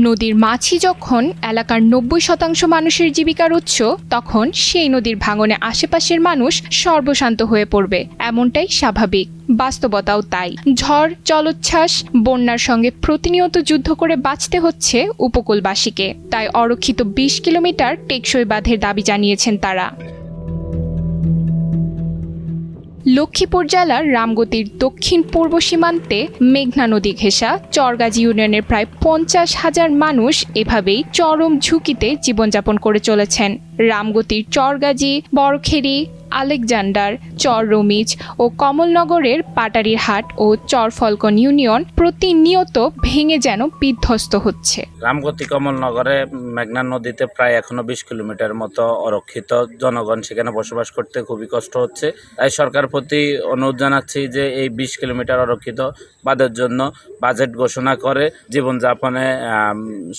নদীর মাছই যখন এলাকার নব্বই শতাংশ মানুষের জীবিকার উৎস, তখন সেই নদীর ভাঙনে আশেপাশের মানুষ সর্বশান্ত হয়ে পড়বে। এমনটাই স্বাভাবিক। বাস্তবতাও তাই। ঝড়, জলোচ্ছ্বাস, বন্যার সঙ্গে প্রতিনিয়ত যুদ্ধ করে বাঁচতে হচ্ছে উপকূলবাসীকে। তাই অরক্ষিত বিশ কিলোমিটার টেকসই বাঁধের দাবি জানিয়েছেন তারা। লক্ষ্মীপুর জেলার রামগতির দক্ষিণ পূর্ব সীমান্তে মেঘনা নদী ঘেঁষা, চরগাজী ইউনিয়নের প্রায় পঞ্চাশ হাজার মানুষ এভাবেই চরম ঝুঁকিতে জীবনযাপন করে চলেছেন। রামগতির চরগাজী, বরখেরি, আলেকজান্ডার চর রমিজ ও কমলনগরের পাটারির হাট ও চরফলকন ইউনিয়ন প্রতিনিয়ত ভেঙে যেন বিধ্বস্ত হচ্ছে। রামগতি কমলনগরে মেঘনা নদীতে প্রায় এখনও বিশ কিলোমিটার মতো অরক্ষিত জনগণ সেখানে বসবাস করতে খুবই কষ্ট হচ্ছে। তাই সরকার প্রতি অনুরোধ জানাচ্ছি যে এই বিশ কিলোমিটার অরক্ষিত বাদের জন্য বাজেট ঘোষণা করে জীবনযাপনে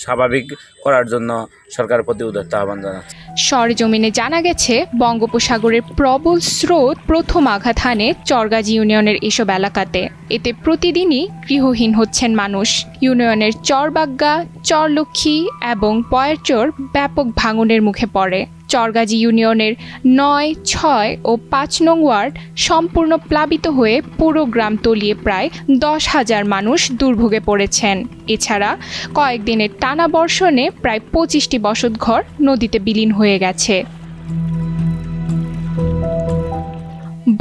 স্বাভাবিক করার জন্য সরকার প্রতি উদারতা আহ্বান জানাচ্ছি। সরেজমিনে জানা গেছে, বঙ্গোপসাগরের প্রবল স্রোত প্রথম আঘাত হানে চরগাজী ইউনিয়নের এসব এলাকাতে। এতে প্রতিদিনই গৃহহীন হচ্ছেন মানুষ। ইউনিয়নের চরবাগ্গা, চরলক্ষ্মী এবং পয়েরচর ব্যাপক ভাঙনের মুখে পড়ে। চরগাজী ইউনিয়নের নয়, ছয় ও পাঁচ নং ওয়ার্ড সম্পূর্ণ প্লাবিত হয়ে পুরো গ্রাম তলিয়ে প্রায় দশ হাজার মানুষ দুর্ভোগে পড়েছেন। এছাড়া কয়েকদিনের টানা বর্ষণে প্রায় পঁচিশটি বসতঘর নদীতে বিলীন হয়ে গেছে।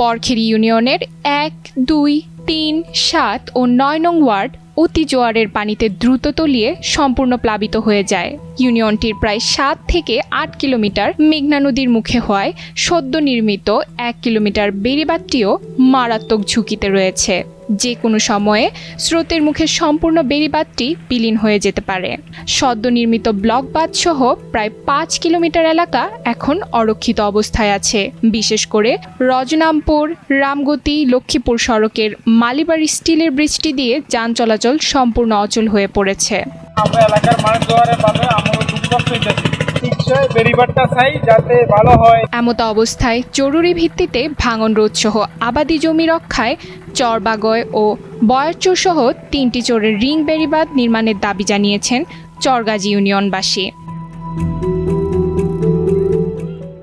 বরখেরি ইউনিয়নের এক, দুই, তিন, সাত ও নয় নং ওয়ার্ড অতি জোয়ারের পানিতে দ্রুত তলিয়ে সম্পূর্ণ প্লাবিত হয়ে যায়। ইউনিয়নটির প্রায় সাত থেকে আট কিলোমিটার মেঘনা নদীর মুখে হওয়ায় সদ্য নির্মিত এক কিলোমিটার বেড়িবাঁধটিও মারাত্মক ঝুঁকিতে রয়েছে। যে কোনো সময়ে স্রোতের মুখে সম্পূর্ণ বেড়িবাঁধটি বিলীন হয়ে যেতে পারে। সদ্য নির্মিত ব্লক বাঁধ সহ প্রায় পাঁচ কিলোমিটার এলাকা এখন অরক্ষিত অবস্থায় আছে। বিশেষ করে রজনামপুর, রামগতি, লক্ষ্মীপুর সড়কের মালিবাড়ি স্টিলের ব্রিজটি দিয়ে যান চলাচল সম্পূর্ণ অচল হয়ে পড়েছে। এলাকার মানুষ এমত অবস্থায় জরুরি ভিত্তিতে ভাঙন রোধ সহ আবাদি জমি রক্ষায় চরবাগয় ও বয়ারচর সহ তিনটি চোরের রিং বেরিবাদ নির্মাণের দাবি জানিয়েছেন চরগাজী ইউনিয়নবাসী।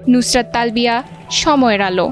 নুসরাত তালবিয়া, সময়ের আলো।